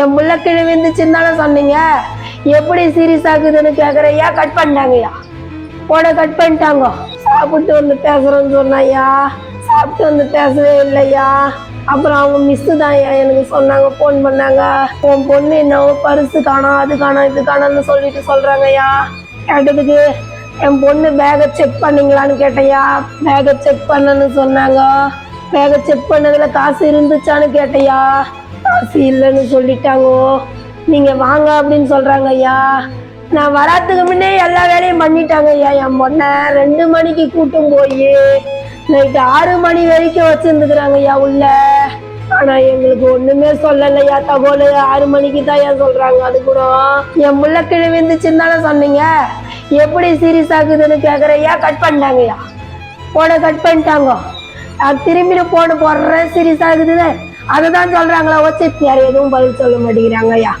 என் முள்ள இருந்துச்சுன்னு விந்துச்சுன்னு தானே சொன்னீங்க? எப்படி சீரியஸ் ஆகுதுன்னு கேக்குறையா கட் பண்ணிட்டாங்கய்யா போட கட் பண்ணிட்டாங்க. சாப்பிட்டு வந்து பேசுகிறோன்னு சொன்னாயா சாப்பிட்டு வந்து பேசவே இல்லையா அப்புறம் அவங்க மிஸ்ஸு தான் எனக்கு சொன்னாங்க ஃபோன் பண்ணாங்க. உன் பொண்ணு என்னவோ பரிசு காணோம் அது காணோம் இது காணோம்னு சொல்லிட்டு சொல்றாங்கய்யா கேட்டதுக்கு என் பொண்ணு பேகை செக் பண்ணீங்களான்னு கேட்டையா பேகை செக் பண்ணன்னு சொன்னாங்க. பேகை செக் பண்ணதுல காசு இருந்துச்சான்னு கேட்டையா காசு இல்லைன்னு சொல்லிட்டாங்கோ. நீங்க வாங்க அப்படின்னு சொல்றாங்க ஐயா. நான் வராதுக்கு முன்னே எல்லா வேலையும் பண்ணிட்டாங்க ஐயா. என் பொண்ணை ரெண்டு மணிக்கு கூட்டும் போய் நைட்டு ஆறு மணி வரைக்கும் வச்சிருந்துக்கிறாங்க ஐயா உள்ள. ஆனா எங்களுக்கு ஒண்ணுமே சொல்லலையா தகவல் ஆறு மணிக்கு தான் ஏன் சொல்றாங்க. அது கூட என் முள்ள கிழி தானே சொன்னீங்க. எப்படி சீரியஸ் ஆகுதுன்னு கேக்குறையா கட் பண்ணிட்டாங்கய்யா போன கட் பண்ணிட்டாங்க. நான் திரும்பி போன போடுறேன். சீரியஸ் ஆகுதுன்னு. அதுதான் சொல்றாங்களா வச்சு எதுவும் பதில் சொல்ல மாட்டேங்கிறாங்க ஐயா